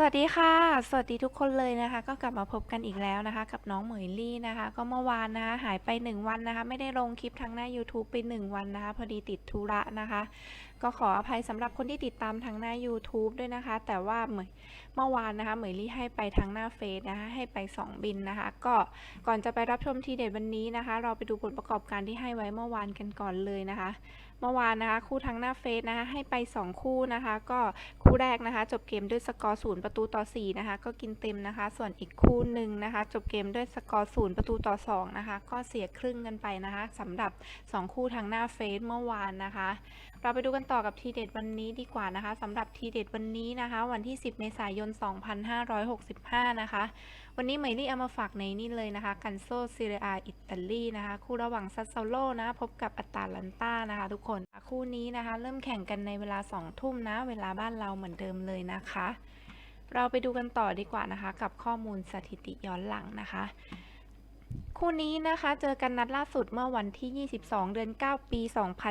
สวัสดีค่ะ สวัสดีทุกคนเลยนะคะ ก็กลับมาพบกันอีกแล้วนะคะ กับน้องเหมยลี่นะคะ ก็เมื่อวานนะคะหายไป 1 วันนะคะ ไม่ได้ลงคลิปทางหน้า YouTube ไป 1 วันนะคะ พอดีติดธุระนะคะ ก็ขออภัยสำหรับคนที่ติดตามทางหน้า YouTube ด้วยนะคะ แต่ว่าเหมยเมื่อวานนะคะเหมยลี่ให้ไปทางหน้าเฟซนะคะ ให้ไป 2 บินนะคะ ก็ก่อนจะไปรับชมทีเด็ดวันนี้นะคะ เราไปดูผลประกอบการที่ให้ไว้เมื่อวานกันก่อนเลยนะคะ เมื่อวานนะคะ คู่ทางหน้าเฟซนะคะ ให้ไป 2 คู่นะคะ ก็คู่แรกนะคะ จบเกมด้วยสกอร์ศูนย์ประตูต่อ4นะคะ ก็กินเต็มนะคะ ส่วนอีกคู่หนึ่งนะคะ จบเกมด้วยสกอร์ศูนย์ประตูต่อ2นะคะ ก็เสียครึ่งกันไปนะคะสำหรับ 2 คู่ทางหน้าเฟซเมื่อวานนะคะเราไปดูกันต่อกับทีเด็ดวันนี้ดีกว่านะคะสำหรับทีเด็ดวันนี้นะคะ วันที่ 10 เมษายน 2565 นะคะ วันนี้เหมลี่เอามาฝากในนี่เลยนะคะกันโซซีเรียอิตาลีนะคะ คู่ระหว่างซัสโซโลนะพบกับอัตาลันต้านะคะ ทุกคนคู่นี้นะคะ เริ่มแข่งกันในเวลา 2 ทุ่มนะ เวลาบ้านเราเหมือนเดิมเลยนะคะ เราไปดูกันต่อดีกว่านะคะ กับข้อมูลสถิติย้อนหลังนะคะ คู่นี้นะคะเจอกันนัดล่าสุดเมื่อวันที่ 22 เดือน 9 ปี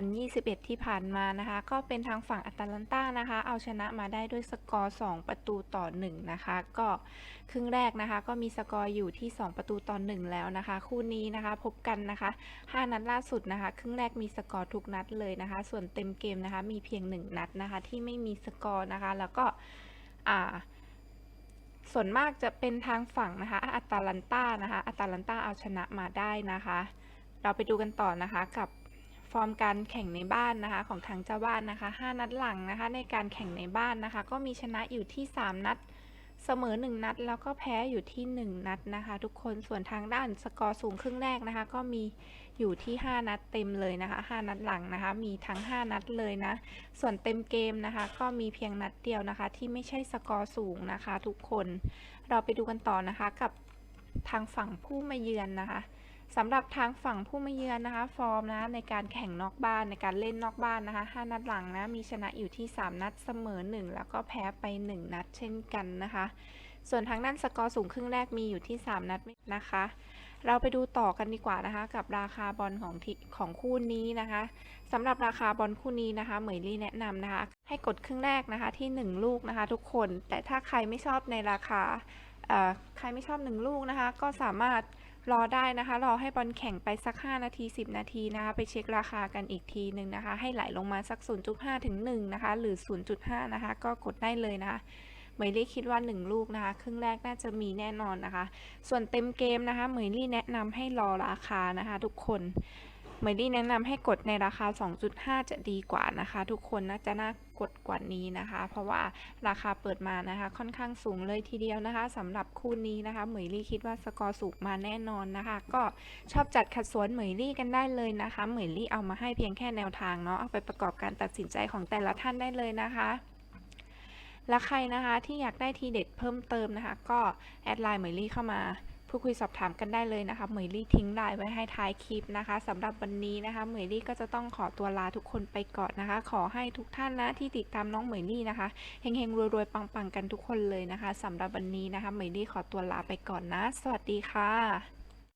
2021 ที่ผ่านมานะคะ ก็เป็นทางฝั่งอัตาลันต้านะคะ เอาชนะมาได้ด้วยสกอร์ 2 ประตูต่อ 1 นะคะ ก็ครึ่งแรกนะคะ ก็มีสกอร์อยู่ที่ 2 ประตูต่อ 1 แล้วนะคะ คู่นี้นะคะพบกันนะคะ 5 นัดล่าสุดนะคะ ครึ่งแรกมีสกอร์ทุกนัดเลยนะคะ ส่วนเต็มเกมนะคะ มีเพียง 1 นัดนะคะ ที่ไม่มีสกอร์นะคะ แล้วก็อ่า ส่วนมากจะเป็นทางฝั่งนะคะอัตาลันต้านะคะอัตาลันต้าเอาชนะมาได้นะคะ เราไปดูกันต่อนะคะกับฟอร์มการแข่งในบ้านนะคะ ของทางเจ้าบ้านนะคะ 5 นัดหลังนะคะ ในการแข่งในบ้านนะคะ ก็มีชนะอยู่ที่ 3 นัด เสมอ 1 นัด แล้วก็แพ้อยู่ที่ 1 นัดนะคะ ทุกคนส่วนทางด้านสกอร์สูงครึ่งแรกนะคะ ก็มีอยู่ที่ 5 นัดเต็มเลยนะคะ 5 นัดหลังนะคะ มีทั้ง 5 นัดเลยนะ ส่วนเต็มเกมนะคะ ก็มีเพียงนัดเดียวนะคะ ที่ไม่ใช่สกอร์สูงนะคะ ทุกคนเราไปดูกันต่อนะคะกับทางฝั่งผู้มาเยือนนะคะ สำหรับทางฝั่งผู้มาเยือนนะคะ ฟอร์มนะในการแข่งนอกบ้านในการเล่นนอกบ้านนะคะ 5 นัดหลังนะมีชนะอยู่ที่ 3 นัดเสมอ 1 แล้วก็แพ้ไป 1 นัดเช่นกันนะคะ ส่วนทางด้านสกอร์สูงครึ่งแรกมีอยู่ที่ 3 นัดนะคะ เราไปดูต่อกันดีกว่านะคะ กับราคาบอลของทีของคู่นี้นะคะสำหรับราคาบอลคู่นี้นะคะ เหมยลี่แนะนำนะคะ ให้กดครึ่งแรกนะคะที่ 1 ลูกนะคะ ทุกคนแต่ถ้าใครไม่ชอบในราคา ใครไม่ชอบ1ลูกนะคะ ก็สามารถรอได้นะคะ รอให้บอลแข่งไปสัก 5 นาที 10 นาทีนะคะ ไปเช็คราคากันอีกทีหนึ่งนะคะ ให้ไหลลงมาสัก 0.5 ถึง 1 นะคะ หรือ 0.5 นะคะ ก็กดได้เลยนะคะเหมยลี่คิดว่า 1 ลูกนะคะ ครึ่งแรกน่าจะมีแน่นอนนะคะ ส่วนเต็มเกมนะคะเหมยลี่แนะนำให้รอราคานะคะ ทุกคน เหมยลี่แนะนำให้กดในราคา 2.5 จะดีกว่านะคะ ทุกคนน่าจะน่ากดกว่านี้นะคะ เพราะว่าราคาเปิดมานะคะ ค่อนข้างสูงเลยทีเดียวนะคะสำหรับคู่นี้นะคะ เหมยลี่คิดว่าสกอร์สูงมาแน่นอนนะคะ ก็ชอบจัดขัดสวนเหมยลี่กันได้เลยนะคะ เหมยลี่เอามาให้เพียงแค่แนวทางเนาะเอาไปประกอบการตัดสินใจของแต่ละท่านได้เลยนะคะและใครนะคะที่อยากได้ทีเด็ดเพิ่มเติมนะคะ ก็แอดไลน์เหมยลี่เข้ามา พูดคุยสอบถามกันได้เลยนะคะเหมยลี่ทิ้งไลน์ไว้ให้ท้ายคลิปนะคะสำหรับวันนี้นะคะเหมยลี่ก็จะต้องขอตัวลาทุกคนไปก่อนนะคะ ขอให้ทุกท่านนะที่ติดตามน้องเหมยลี่นะคะเฮงๆรวยๆปังๆกันทุกคนเลยนะคะสำหรับวันนี้นะคะเหมยลี่ขอตัวลาไปก่อนนะ สวัสดีค่ะ